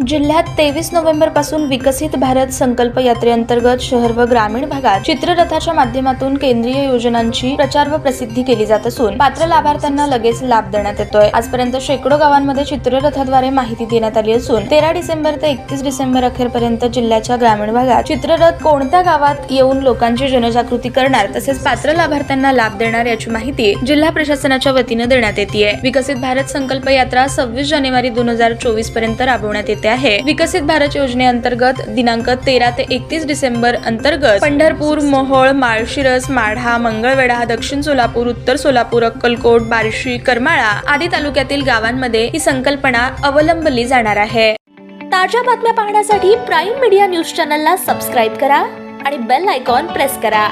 जिल्ह्यात तेवीस नोव्हेंबरपासून विकसित भारत संकल्प यात्रेअंतर्गत शहर व ग्रामीण भागात चित्ररथाच्या माध्यमातून केंद्रीय योजनांची प्रचार व प्रसिद्धी केली जात असून पात्र लाभार्थ्यांना लगेच लाभ देण्यात येतोय. आजपर्यंत शेकडो गावांमध्ये चित्ररथाद्वारे माहिती देण्यात आली असून तेरा डिसेंबर ते एकतीस डिसेंबर अखेरपर्यंत जिल्ह्याच्या ग्रामीण भागात चित्ररथ कोणत्या गावात येऊन लोकांची जनजागृती करणार तसेच पात्र लाभार्थ्यांना लाभ देणार याची माहिती जिल्हा प्रशासनाच्या वतीनं देण्यात येते विकसित भारत संकल्प यात्रा सव्वीस जानेवारी दोन हजार चोवीसपर्यंत राबवण्यात येते. आहे. विकसित भारत योजनेअंतर्गत दिनांक तेरा ते एकतीस डिसेंबर अंतर्गत पंढरपूर मोहोळ माळशिरस माढा मंगळवेढा दक्षिण सोलापूर उत्तर सोलापूर अक्कलकोट बार्शी करमाळा आदी तालुक्यातील गावांमध्ये ही संकल्पना अवलंबली जाणार आहे. ताज्या बातम्या पाहण्यासाठी प्राईम मीडिया न्यूज चॅनलला सबस्क्राईब करा आणि बेल आयकॉन प्रेस करा.